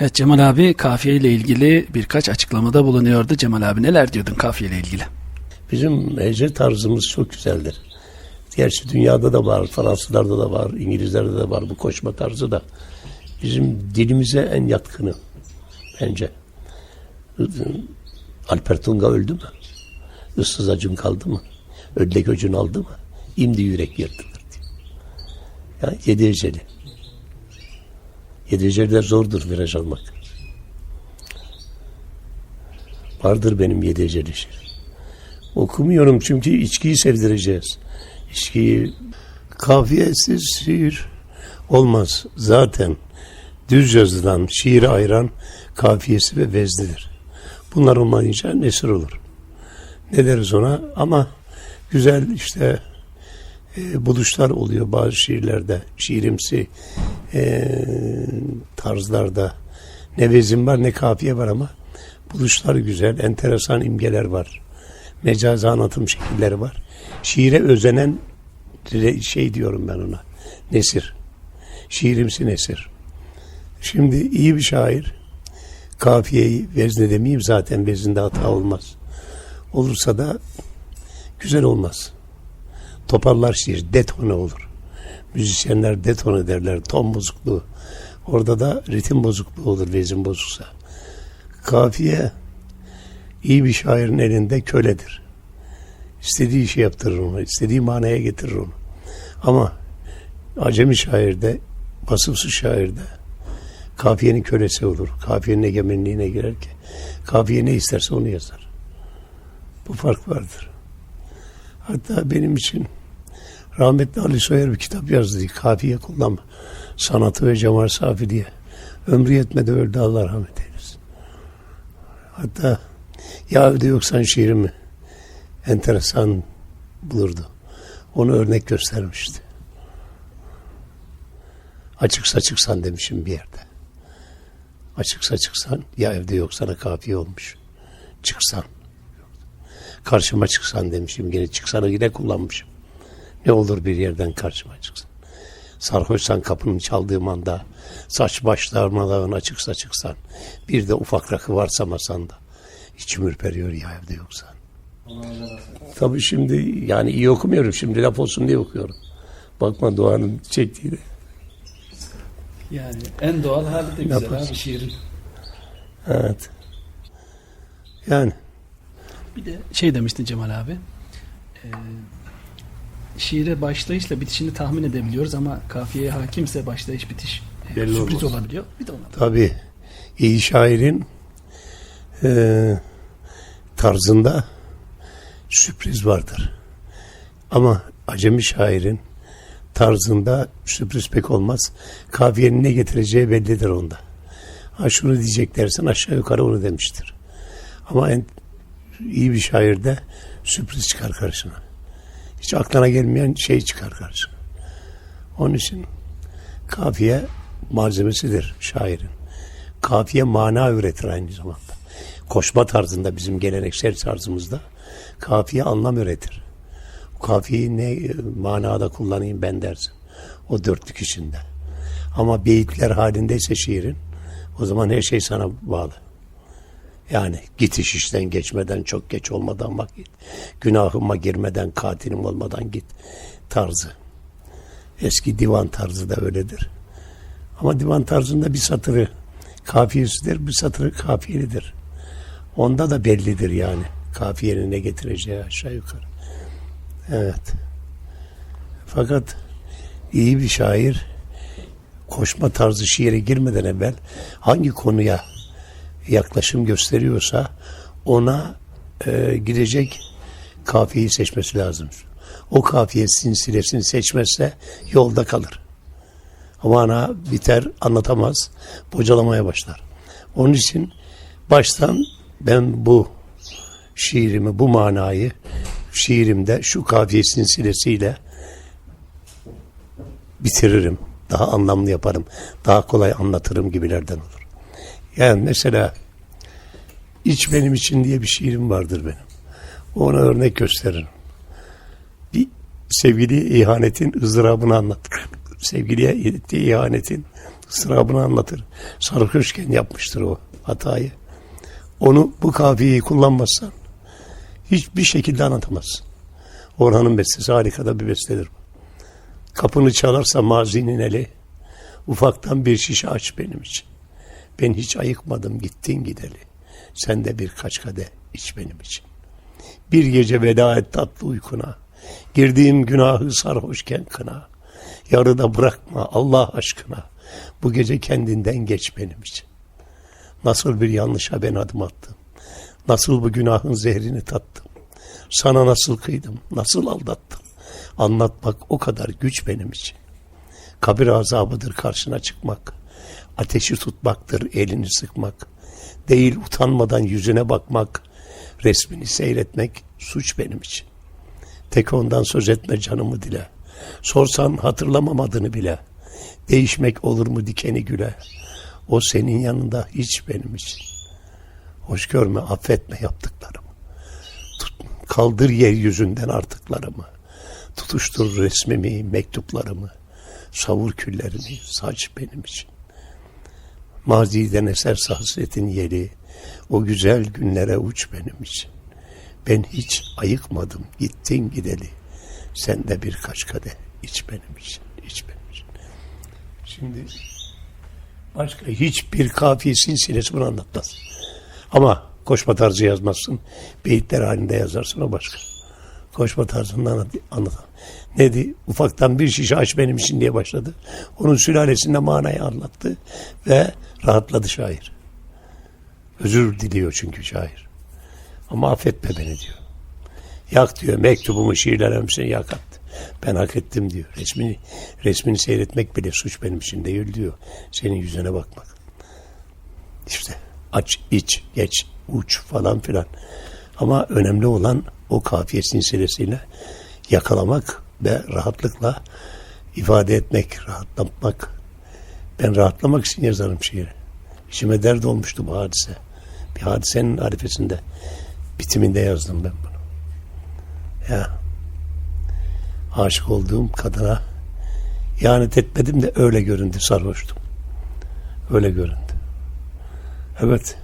Evet Cemal abi kafiye ile ilgili birkaç açıklamada bulunuyordu. Cemal abi neler diyordun kafiye ile ilgili? Bizim hece tarzımız çok güzeldir. Gerçi dünyada da var, Fransızlarda da var, İngilizlerde de var bu koşma tarzı da. Bizim dilimize en yatkını bence. Alper Tunga öldü mü? Issız acım kaldı mı? Ödlek öcün aldı mı? İmdi yürek yırtılır diyor. Ya yedi eceli. Yedi eceliler zordur viraj almak. Vardır benim yedi eceli şiir. Okumuyorum çünkü içkiyi sevdireceğiz. İçkiyi kafiyesiz şiir olmaz. Zaten düz yazılan şiiri ayıran kafiyesi ve veznidir. Bunlar olmayınca nesir olur. Ne deriz ona? Ama güzel işte e, buluşlar oluyor bazı şiirlerde. Şiirimsi e, tarzlarda. Ne vezin var ne kafiye var ama buluşlar güzel, enteresan imgeler var mecazi anlatım şekilleri var. Şiire özenen şey diyorum ben ona. Nesir. Şiirimsi nesir. Şimdi iyi bir şair kafiyeyi vezne demeyeyim zaten vezinde hata olmaz. Olursa da güzel olmaz. Toparlar şiir, detone olur. Müzisyenler detone derler, ton bozukluğu. Orada da ritim bozukluğu olur vezin bozuksa. Kafiye iyi bir şairin elinde köledir. İstediği işi yaptırır onu, istediği manaya getirir onu. Ama acemi şairde, vasıfsız şairde kafiyenin kölesi olur. Kafiyenin egemenliğine girer ki kafiye ne isterse onu yazar. Bu fark vardır. Hatta benim için rahmetli Ali Soyer bir kitap yazdı. Kafiye kullanma. Sanatı ve Cemal Safi diye. Ömrü yetmedi öldü Allah rahmet eylesin. Hatta ya evde yoksan şiirimi enteresan bulurdu. Onu örnek göstermişti. Açık saçıksan demişim bir yerde. Açık saçıksan ya evde yoksana kafiye olmuş. Çıksan. Karşıma çıksan demişim. Yine çıksana yine kullanmışım. Ne olur bir yerden karşıma çıksan. Sarhoşsan kapının çaldığım anda saç baş darmadağın açıksa çıksan. Bir de ufak rakı varsa masanda. İçim ürperiyor ya evde yoksan. Tabii şimdi yani iyi okumuyorum. Şimdi laf olsun diye okuyorum. Bakma Doğan'ın çektiğini. Yani en doğal hali de güzel abi şiirin. Evet. Yani Bir de şey demişti Cemal abi. E, şiire başlayışla bitişini tahmin edebiliyoruz ama kafiyeye hakimse başlayış bitiş e, Belli sürpriz olmaz. olabiliyor. Bir de ona. tabii iyi şairin eee, tarzında sürpriz vardır. Ama acemi şairin tarzında sürpriz pek olmaz. Kafiyenin ne getireceği bellidir onda. Ha şunu diyecek dersen aşağı yukarı onu demiştir. Ama en iyi bir şairde sürpriz çıkar karşına. Hiç aklına gelmeyen şey çıkar karşına. Onun için kafiye malzemesidir şairin. Kafiye mana üretir aynı zamanda. Koşma tarzında bizim geleneksel tarzımızda kafiye anlam üretir. Kafiyeyi ne e, manada kullanayım ben dersin. O dörtlük içinde. Ama beyitler halindeyse şiirin o zaman her şey sana bağlı. Yani git iş işten geçmeden çok geç olmadan bak git. Günahıma girmeden katilim olmadan git tarzı. Eski divan tarzı da öyledir. Ama divan tarzında bir satırı kafiyesidir, bir satırı kafiyelidir. Onda da bellidir yani. Kafiyenin ne getireceği aşağı yukarı. Evet. Fakat iyi bir şair koşma tarzı şiire girmeden evvel hangi konuya yaklaşım gösteriyorsa ona e, gidecek kafiyeyi seçmesi lazım. O kafiye silsilesini seçmezse yolda kalır. Ama ana biter anlatamaz. Bocalamaya başlar. Onun için baştan ben bu şiirimi, bu manayı şiirimde şu kafiye silsilesiyle bitiririm. Daha anlamlı yaparım. Daha kolay anlatırım gibilerden olur. Yani mesela İç benim için diye bir şiirim vardır benim. Ona örnek gösteririm. Bir sevgili ihanetin ızdırabını anlatır. Sevgiliye ettiği ihanetin ıstırabını anlatır. Sarhoşken yapmıştır o hatayı. Onu bu kafiyeyi kullanmazsan hiçbir şekilde anlatamazsın. Orhan'ın bestesi harika da bir bestedir. Kapını çalarsa mazinin eli, ufaktan bir şişe aç benim için. Ben hiç ayıkmadım gittin gideli. Sen de birkaç kadeh iç benim için. Bir gece veda et tatlı uykuna. Girdiğim günahı sarhoşken kına. Yarıda bırakma Allah aşkına. Bu gece kendinden geç benim için. Nasıl bir yanlışa ben adım attım. Nasıl bu günahın zehrini tattım. Sana nasıl kıydım, nasıl aldattım. Anlatmak o kadar güç benim için. Kabir azabıdır karşına çıkmak. Ateşi tutmaktır elini sıkmak. Değil utanmadan yüzüne bakmak. Resmini seyretmek suç benim için. Tek ondan söz etme canımı dile. Sorsan hatırlamam adını bile. Değişmek olur mu dikeni güle. O senin yanında hiç benim için. Hoş görme affetme yaptıklarımı. Tut, kaldır yeryüzünden artıklarımı. Tutuştur resmimi, mektuplarımı. Savur küllerini, saç benim için. Maziden eserse hasretin yeri, o güzel günlere uç benim için. Ben hiç ayıkmadım, gittin gideli. Sen de birkaç kadeh iç benim için, iç benim için. Şimdi başka hiçbir kafiye silsilesi bunu anlatmaz. Ama koşma tarzı yazmazsın. Beyitler halinde yazarsın o başka. Koşma tarzında anlat, anlat. Neydi? Ufaktan bir şişe aç benim için diye başladı. Onun sülalesinde manayı anlattı ve rahatladı şair. Özür diliyor çünkü şair. Ama affetme beni diyor. Yak diyor mektubumu şiirler hepsini yak. Ben hak ettim diyor. Resmini, resmini seyretmek bile suç benim için değil diyor. Senin yüzüne bakmak. İşte aç, iç, geç, uç falan filan. Ama önemli olan o kafiye silsilesiyle yakalamak ve rahatlıkla ifade etmek, rahatlamak. Ben rahatlamak için yazarım şiiri. İçime dert olmuştu bu hadise. Bir hadisenin arifesinde, bitiminde yazdım ben bunu. Ya aşık olduğum kadına ihanet etmedim de öyle göründü sarhoştum. Öyle göründü. Evet.